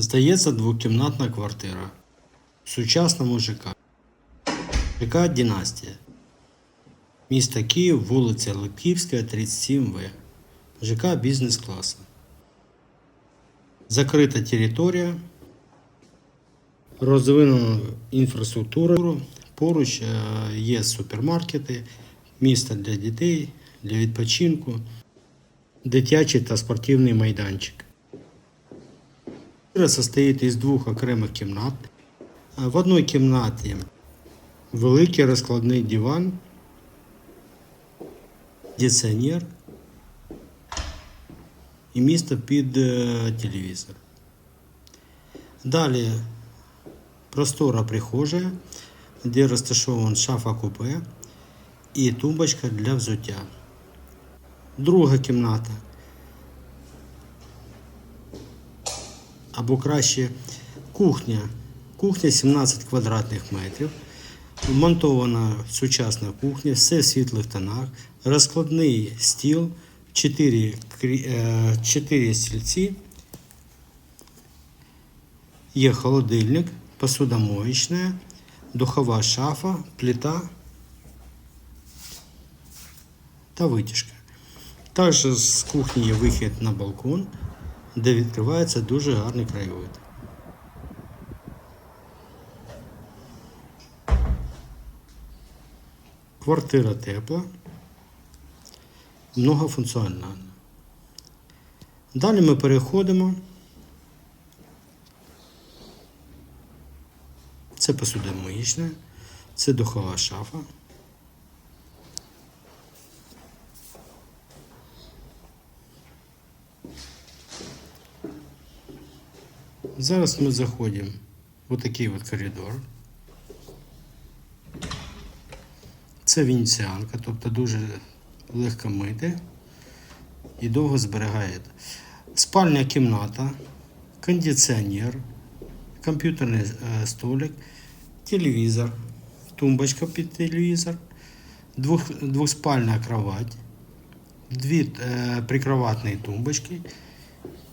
Здається, двокімнатна квартира в сучасному ЖК. ЖК Дінастія. Місто Київ, вулиця Липківська, 37В. ЖК бізнес-класу. Закрита територія. Розвинена інфраструктура. Поруч е, є супермаркети, місто для дітей, для відпочинку, дитячий та спортивний майданчик. Квартира состоїть із двох окремих кімнат. Е, В одній кімнаті великий розкладний диван, кондиціонер і місто під е, телевізор. Далі простора прихожая, де розташован шафа купе і тумбочка для взуття. Друга кімната. Або краще кухня. Кухня 17 квадратних метрів. Вмонтована сучасна кухня, все в світлих тонах, розкладний стіл, 4, 4 стільці, є холодильник, посудомоечная, духова шафа, плита та витяжка. Також з кухні є вихід на балкон, де відкривається дуже гарний краєвид. Квартира тепла, многофункціональна. Далі ми переходимо. Це посудомиїчна, це духова шафа. Зараз ми заходимо в такий от коридор. Це венеціанка, тобто дуже легко мити і довго зберігає. Спальня кімната, кондиціонер, комп'ютерний е, столик, телевізор, тумбочка під телевізор, двох, двоспальна кровать, дві е, прикроватні тумбочки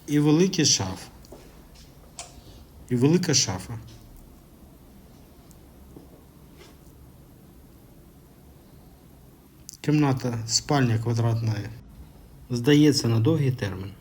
і великий шаф. І велика шафа. Кімната, спальня квадратна. Здається на довгий термін.